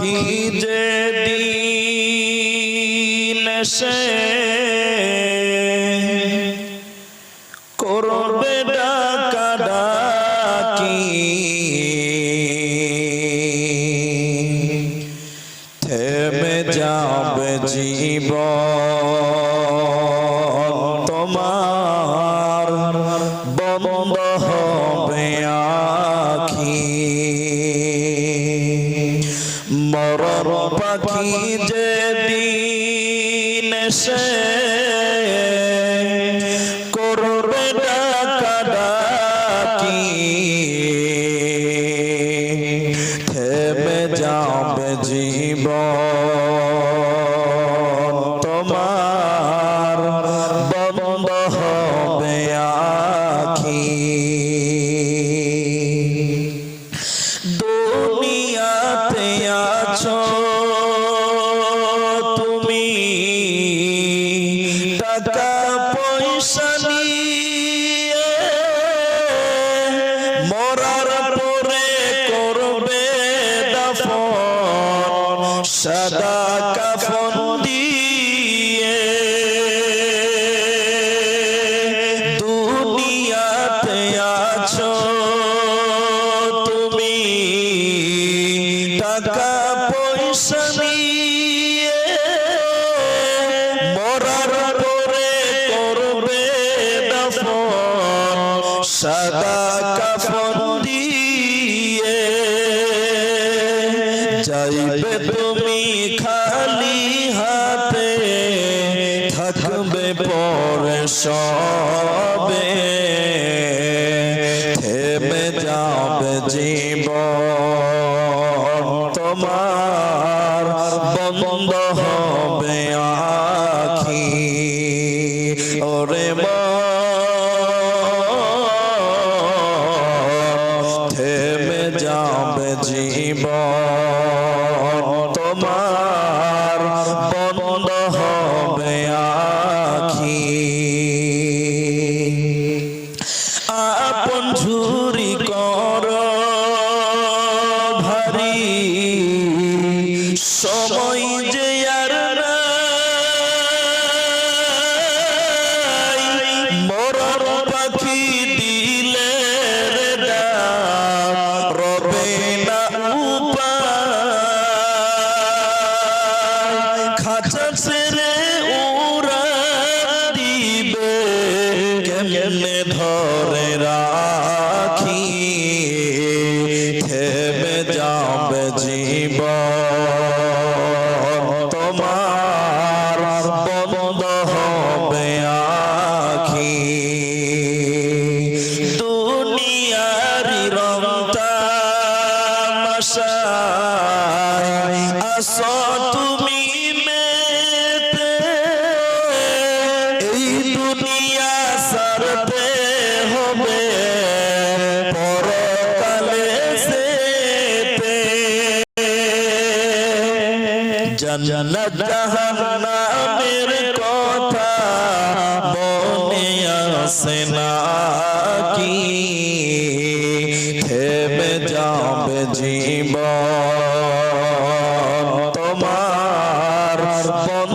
পাখি যে দিন সে করবে ডাকা থেমে যাবে জীব দিন সে করবে ডাকা থেমে যাবে জীব তোমার বন্ধ হবে আখি। দুনিয়াতে আছো। নিয়ে মরার পরে করবে দাফন সাদা সাদা কাফন দিয়ে যাইবে তুমি খালি হাতে, থাকবে পরে সবে। থেমে যাবে জীব তোমার বন্ধ হবে আখি। ওরে মন তোমার বন্ধ হবে আখি। আপন ঝুরি কর ভারী সময় যে খাঁচা ছেড়ে উড়া দিবে। কেমনে ধরে রাখি থেমে যাবে জীব তোমার বন্ধ হবে আখি। দুনিয়ারি রং তামাশায় আসো এই দুনিয়া সারতে হবে। পরকালে জাহান্নামের কথা মনে আসে না কি? থেমে যাবে জীব তোমার বন্ধ